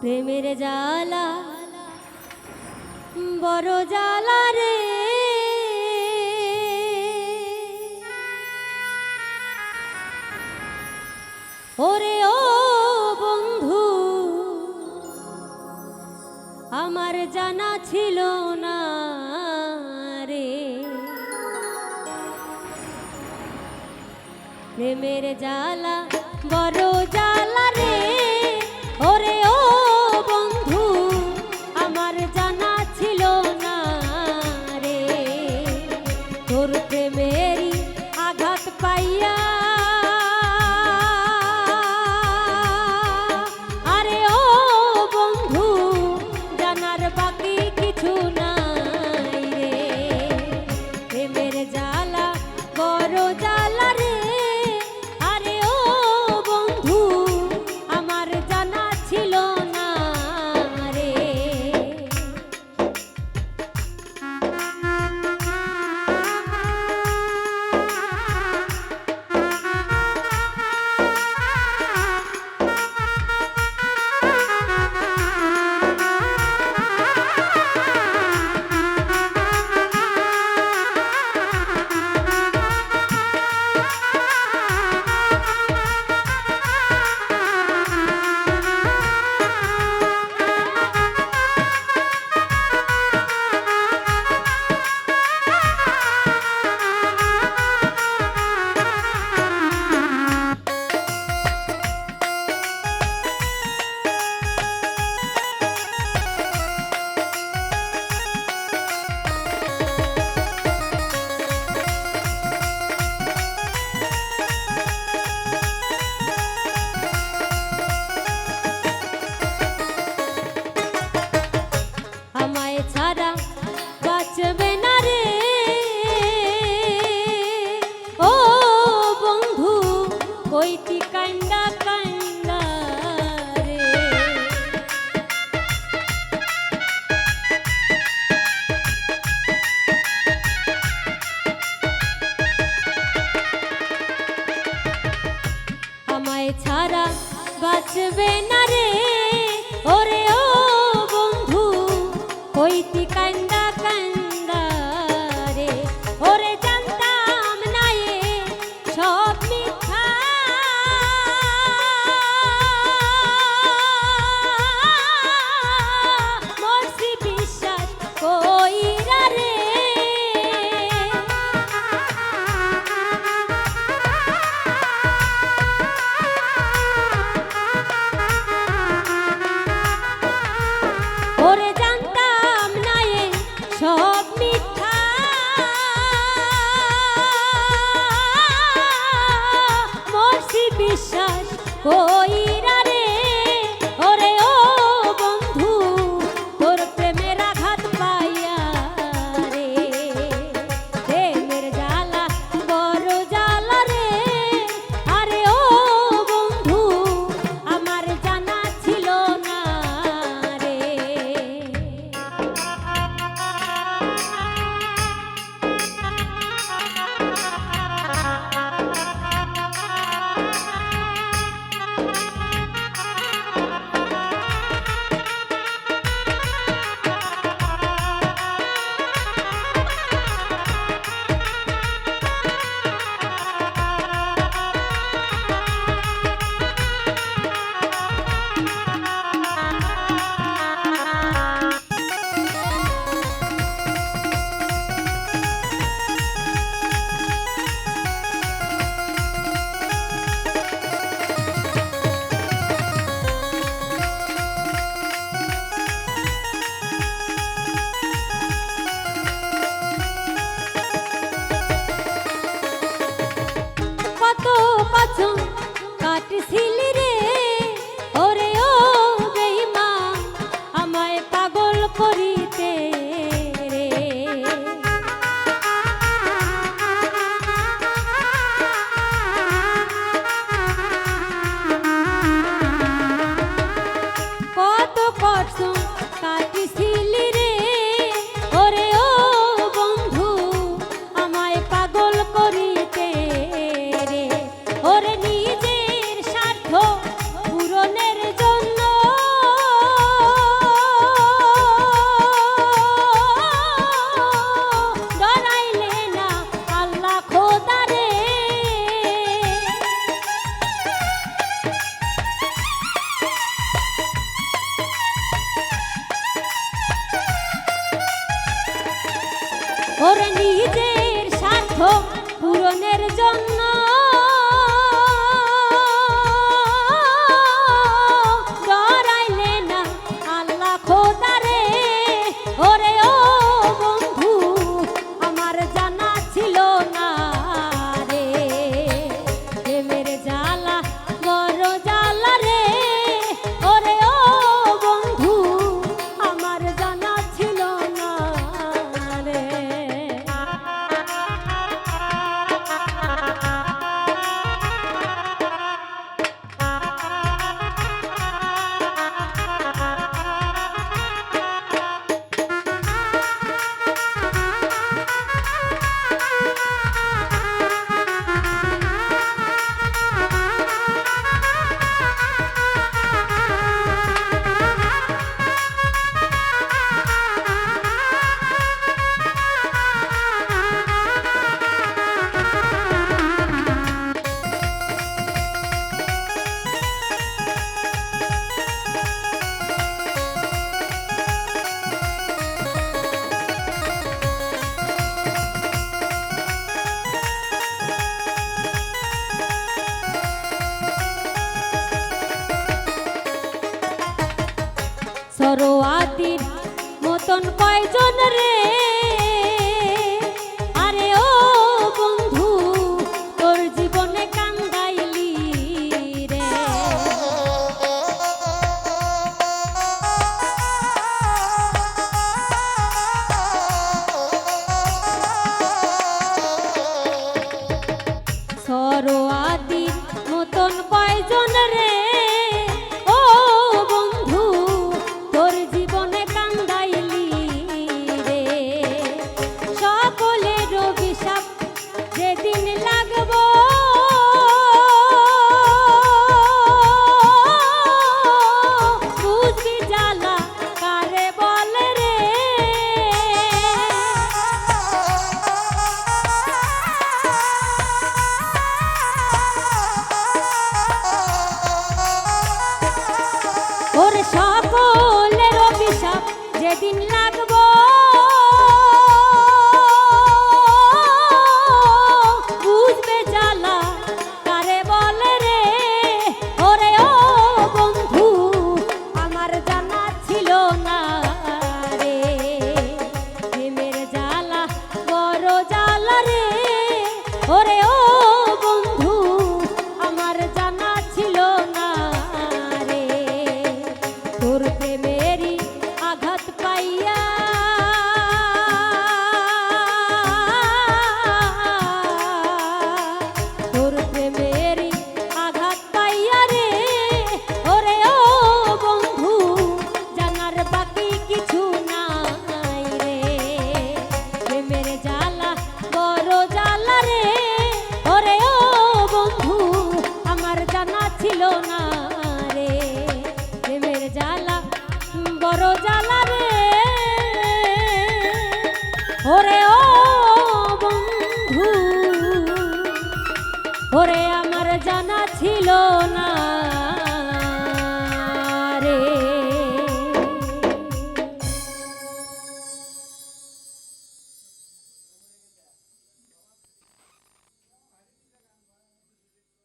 প্রেমের জালা বড় জালা রে। ওরে ও বন্ধু, আমার জানা ছিল না রে। প্রেমের জালা বড় জালা আপন কয়জন রে? আরে ও বন্ধু, তোর জীবনে কান্দাইলি রে। সরো আদি নতুন কয়জন রে? ওর সকলের অভিশাপ যেদিন লাগে ওরে আমার জানা ছিল না।